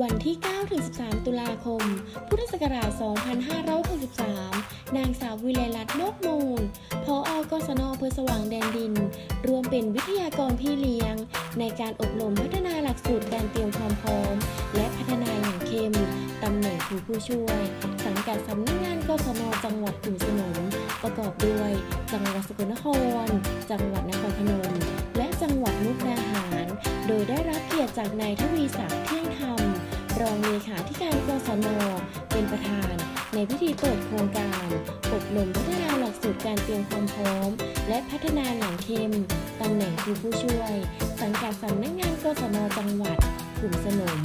วันที่ 9-13 ตุลาคม พุทธศักราช 2563 นางสาววิไลลัตน์โลกมูล พออกศนอำเภอสว่างแดนดิน รวมเป็นวิทยากรพี่เลี้ยง ในการอบรมพัฒนาหลักสูตรการเตรียมความพร้อม และพัฒนาอย่างเข้ม ตำแหน่งครูผู้ช่วย สังกัดสำนักงานกศนจังหวัดกลุ่มสนม ประกอบด้วย จังหวัดสกลนคร จังหวัดนครพนม และจังหวัดมุกดาหาร โดยได้รับเกียรติจากนายทวีศักดิ์เที่ยงธรรม รองเลขาธิการกศน เป็นประธาน ในพิธีเปิดโครงการอบรมพัฒนาหลักสูตรการเตรียมความพร้อม และพัฒนาอย่งเข้มตำแหน่งครูผู้ช่วย สังกัดสำนักงานกศนจังหวัดกลุ่มสนม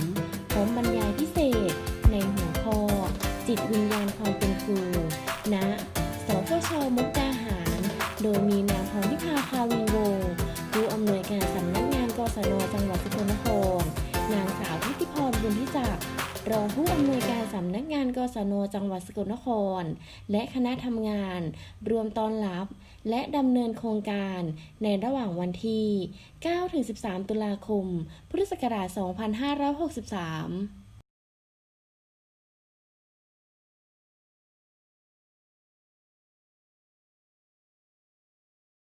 พร้อมบรรยายพิเศษ ในหัวข้อ จิตวิญญาณความเป็นครูณสพชมุกดาหาร โดยมีน รองผู้อำนวยการสำนักงานกศนจังหวัดสกลนคร และคณะทำงาน รวมตอนรับ และดำเนินโครงการในระหว่างวันที่ 9-13 ตุลาคม พุทธศักราช 2563